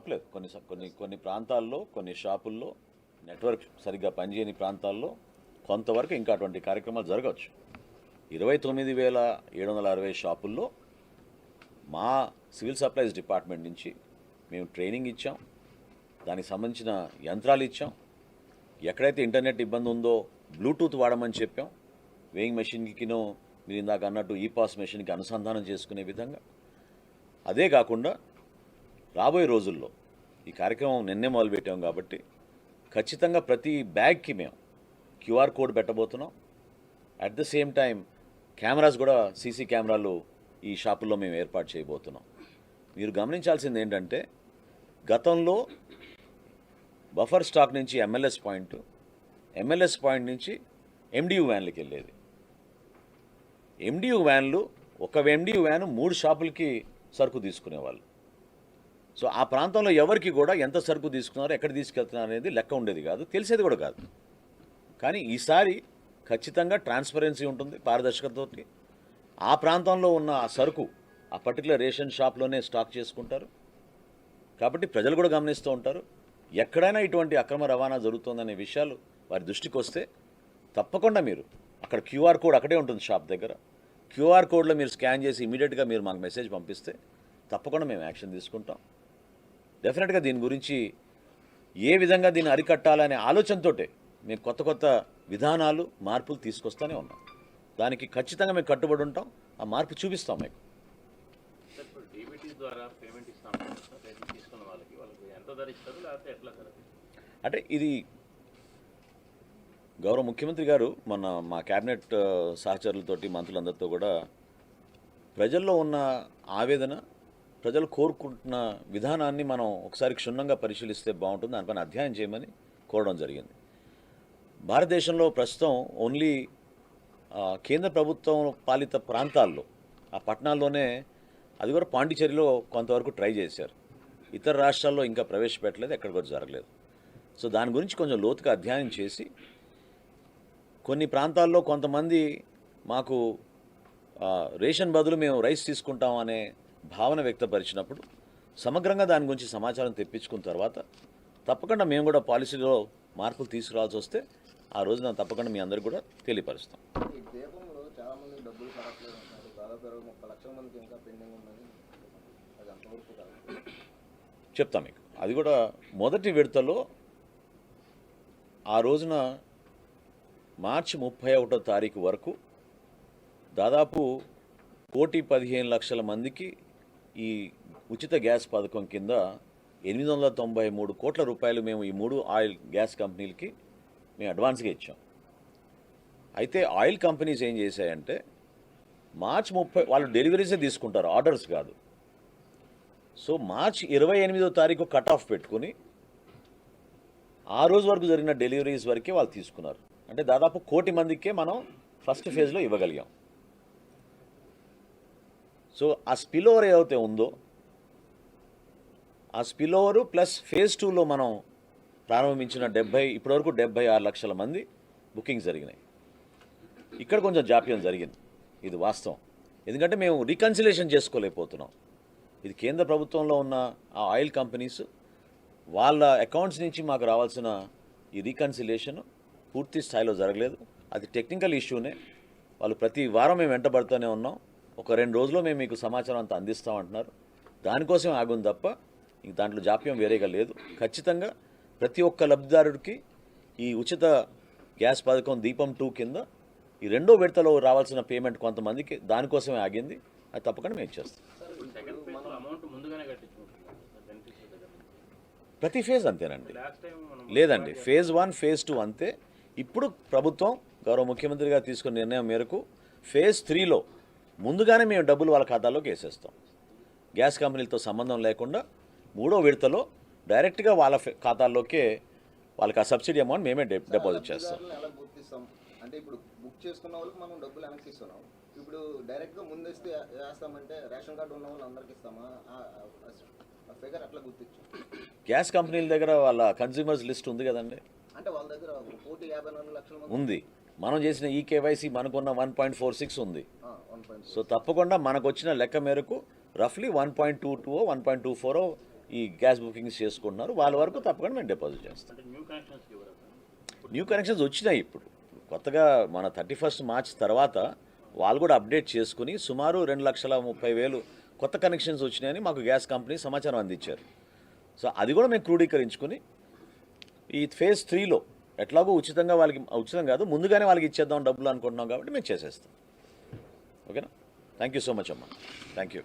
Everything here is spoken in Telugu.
కొన్ని కొన్ని ప్రాంతాల్లో కొన్ని షాపుల్లో నెట్వర్క్ సరిగ్గా పనిచేయని ప్రాంతాల్లో కొంతవరకు ఇంకా అటువంటి కార్యక్రమాలు జరగవచ్చు. ఇరవై తొమ్మిది వేల ఏడు వందల అరవై షాపుల్లో మా సివిల్ సప్లైస్ డిపార్ట్మెంట్ నుంచి మేము ట్రైనింగ్ ఇచ్చాం. దానికి సంబంధించిన యంత్రాలు ఇచ్చాం. ఎక్కడైతే ఇంటర్నెట్ ఇబ్బంది ఉందో బ్లూటూత్ వాడమని చెప్పాం. వేయింగ్ మెషిన్కినో మీరు ఇందాక అన్నట్టు ఈ పాస్ మెషిన్కి అనుసంధానం చేసుకునే విధంగా. అదే కాకుండా రాబోయే రోజుల్లో ఈ కార్యక్రమం నిన్నే మొదలుపెట్టాం కాబట్టి ఖచ్చితంగా ప్రతి బ్యాగ్కి మేము QR code పెట్టబోతున్నాం. At the same time cameras కూడా సీసీ కెమెరాలు ఈ షాపుల్లో మేము ఏర్పాటు చేయబోతున్నాం. మీరు గమనించాల్సింది ఏంటంటే గతంలో బఫర్ స్టాక్ నుంచి ఎంఎల్ఎస్ పాయింట్ ఎంఎల్ఎస్ పాయింట్ నుంచి ఎండియు వ్యాన్లకి వెళ్ళేది. ఎండియు వ్యాన్లు ఒక ఎండియు వ్యాన్ మూడు షాపులకి సరుకు తీసుకునేవాళ్ళు. సో ఆ ప్రాంతంలో ఎవరికి కూడా ఎంత సరుకు తీసుకున్నారో ఎక్కడ తీసుకెళ్తున్నారు అనేది లెక్క ఉండేది కాదు తెలిసేది కూడా కాదు. కానీ ఈసారి ఖచ్చితంగా ట్రాన్స్పరెన్సీ ఉంటుంది పారదర్శకతతోటి. ఆ ప్రాంతంలో ఉన్న ఆ సరుకు ఆ పర్టికులర్ రేషన్ షాప్లోనే స్టాక్ చేసుకుంటారు. కాబట్టి ప్రజలు కూడా గమనిస్తూ ఉంటారు ఎక్కడైనా ఇటువంటి అక్రమ రవాణా జరుగుతుందనే విషయాలు వారి దృష్టికి వస్తే తప్పకుండా మీరు అక్కడ క్యూఆర్ కోడ్ అక్కడే ఉంటుంది షాప్ దగ్గర. క్యూఆర్ కోడ్లో మీరు స్కాన్ చేసి ఇమీడియట్గా మీరు మాకు మెసేజ్ పంపిస్తే తప్పకుండా మేము యాక్షన్ తీసుకుంటాం. డెఫినెట్గా దీని గురించి ఏ విధంగా దీన్ని అరికట్టాలనే ఆలోచనతోటే మేము కొత్త కొత్త విధానాలు మార్పులు తీసుకొస్తూనే ఉన్నాం. దానికి ఖచ్చితంగా మేము కట్టుబడి ఉంటాం. ఆ మార్పు చూపిస్తాం మీకు? అంటే ఇది గౌరవ ముఖ్యమంత్రి గారు మన మా క్యాబినెట్ సహచరులతోటి మంత్రులందరితో కూడా ప్రజల్లో ఉన్న ఆవేదన ప్రజలు కోరుకుంటున్న విధానాన్ని మనం ఒకసారి క్షుణ్ణంగా పరిశీలిస్తే బాగుంటుంది. దానిపైన అధ్యయనం చేయమని కోరడం జరిగింది. భారతదేశంలో ప్రస్తుతం ఓన్లీ కేంద్ర ప్రభుత్వం పాలిత ప్రాంతాల్లో ఆ పట్టణాల్లోనే అది కూడా పాండిచేరిలో కొంతవరకు ట్రై చేశారు. ఇతర రాష్ట్రాల్లో ఇంకా ప్రవేశపెట్టలేదు ఎక్కడ కూడా జరగలేదు. సో దాని గురించి కొంచెం లోతుగా అధ్యయనం చేసి కొన్ని ప్రాంతాల్లో కొంతమంది మాకు రేషన్ బదులు మేము రైస్ తీసుకుంటాం అనే భావన వ్యక్తపరిచినప్పుడు సమగ్రంగా దాని గురించి సమాచారం తెప్పించుకున్న తర్వాత తప్పకుండా మేము కూడా పాలసీలో మార్పులు తీసుకురావాల్సి వస్తే ఆ రోజున తప్పకుండా మీ అందరికి కూడా తెలియపరుస్తాం. చెప్తా మీకు. అది కూడా మొదటి విడతలో ఆ రోజున మార్చి ముప్పై ఒకటో తారీఖు వరకు దాదాపు కోటి పదిహేను లక్షల మందికి ఈ ఉచిత గ్యాస్ పథకం కింద ఎనిమిది వందల తొంభై మూడు కోట్ల రూపాయలు మేము ఈ మూడు ఆయిల్ గ్యాస్ కంపెనీలకి మేము అడ్వాన్స్గా ఇచ్చాం. అయితే ఆయిల్ కంపెనీస్ ఏం చేశాయంటే మార్చ్ ముప్పై వాళ్ళు డెలివరీసే తీసుకుంటారు ఆర్డర్స్ కాదు. సో మార్చ్ ఇరవై ఎనిమిదో తారీఖు కట్ ఆఫ్ పెట్టుకుని ఆ రోజు వరకు జరిగిన డెలివరీస్ వరకే వాళ్ళు తీసుకున్నారు. అంటే దాదాపు కోటి మందికే మనం ఫస్ట్ ఫేజ్లో ఇవ్వగలిగాం. సో ఆ స్పిల్ ఓవర్ ఏదైతే ఉందో ఆ స్పిల్ ఓవరు ప్లస్ ఫేజ్ టూలో మనం ప్రారంభించిన డెబ్బై ఇప్పటివరకు డెబ్బై ఆరు లక్షల మంది బుకింగ్ జరిగినాయి. ఇక్కడ కొంచెం జాప్యం జరిగింది. ఇది వాస్తవం. ఎందుకంటే మేము రికన్సిలేషన్ చేసుకోలేకపోతున్నాం. ఇది కేంద్ర ప్రభుత్వంలో ఉన్న ఆ ఆయిల్ కంపెనీస్ వాళ్ళ అకౌంట్స్ నుంచి మాకు రావాల్సిన ఈ రీకన్సిలేషన్ పూర్తి స్థాయిలో జరగలేదు. అది టెక్నికల్ ఇష్యూనే వాళ్ళు ప్రతి వారం మేము వెంటబడుతూనే ఉన్నాం. ఒక రెండు రోజుల్లో మేము మీకు సమాచారం అంతా అందిస్తామంటున్నారు దానికోసం ఆగుంది తప్ప ఇంక దాంట్లో జాప్యం వేరేగా లేదు. ఖచ్చితంగా ప్రతి ఒక్క లబ్ధిదారుడికి ఈ ఉచిత గ్యాస్ పథకం దీపం టూ కింద ఈ రెండో విడతలో రావాల్సిన పేమెంట్ కొంతమందికి దానికోసమే ఆగింది. అది తప్పకుండా మేము ఇచ్చేస్తాం ప్రతి ఫేజ్ అంతేనండి. లేదండి. ఫేజ్ వన్ ఫేజ్ టూ అంతే. ఇప్పుడు ప్రభుత్వం గౌరవ ముఖ్యమంత్రి గారు తీసుకున్న నిర్ణయం మేరకు ఫేజ్ త్రీలో ముందుగానే మేము డబ్బులు వాళ్ళ ఖాతాలోకి వేసేస్తాం. గ్యాస్ కంపెనీలతో సంబంధం లేకుండా మూడో విడతలో డైరెక్ట్గా వాళ్ళ ఖాతాల్లోకే వాళ్ళకి ఆ సబ్సిడీ అమౌంట్ మేమే డిపాజిట్ చేస్తాం. అంటే ఇప్పుడు బుక్ చేసుకున్న వాళ్ళకి మనం డబ్బులు వెనక్కి ఇస్తున్నాం ఇప్పుడు డైరెక్ట్గా ముందేస్తే వేస్తామంటే రేషన్ కార్డు ఉన్న వాళ్ళు అందరికి ఇస్తామా? ఫిగర్ అట్లా గుర్తించాం. గ్యాస్ కంపెనీల దగ్గర వాళ్ళ కన్జ్యూమర్స్ లిస్ట్ ఉంది కదండి. అంటే వాళ్ళ దగ్గర కోటి యాభై నాలుగు లక్షల మంది ఉంది. మనం చేసిన ఈ కేవైసీ మనకున్న వన్ పాయింట్ ఫోర్ సిక్స్ ఉంది. సో తప్పకుండా మనకు వచ్చిన లెక్క మేరకు రఫ్లీ one point two two one point two four ఈ గ్యాస్ బుకింగ్స్ చేసుకుంటున్నారు. వాళ్ళ వరకు తప్పకుండా మేము డిపాజిట్ చేస్తాం. న్యూ కనెక్షన్స్ వచ్చినాయి ఇప్పుడు. కొత్తగా మన థర్టీ ఫస్ట్ మార్చ్ తర్వాత వాళ్ళు కూడా అప్డేట్ చేసుకుని సుమారు రెండు లక్షల ముప్పై వేలు కొత్త కనెక్షన్స్ వచ్చినాయని మాకు గ్యాస్ కంపెనీ సమాచారం అందించారు. సో అది కూడా మేము క్రోడీకరించుకుని ఈ ఫేజ్ త్రీలో ఎట్లాగో ఉచితంగా వాళ్ళకి ఉచితం కాదు ముందుగానే వాళ్ళకి ఇచ్చేద్దాం డబ్బులు అనుకుంటున్నాం కాబట్టి మేము చేసేస్తాం. ఓకేనా? థ్యాంక్ యూ సో మచ్ అమ్మా. Thank you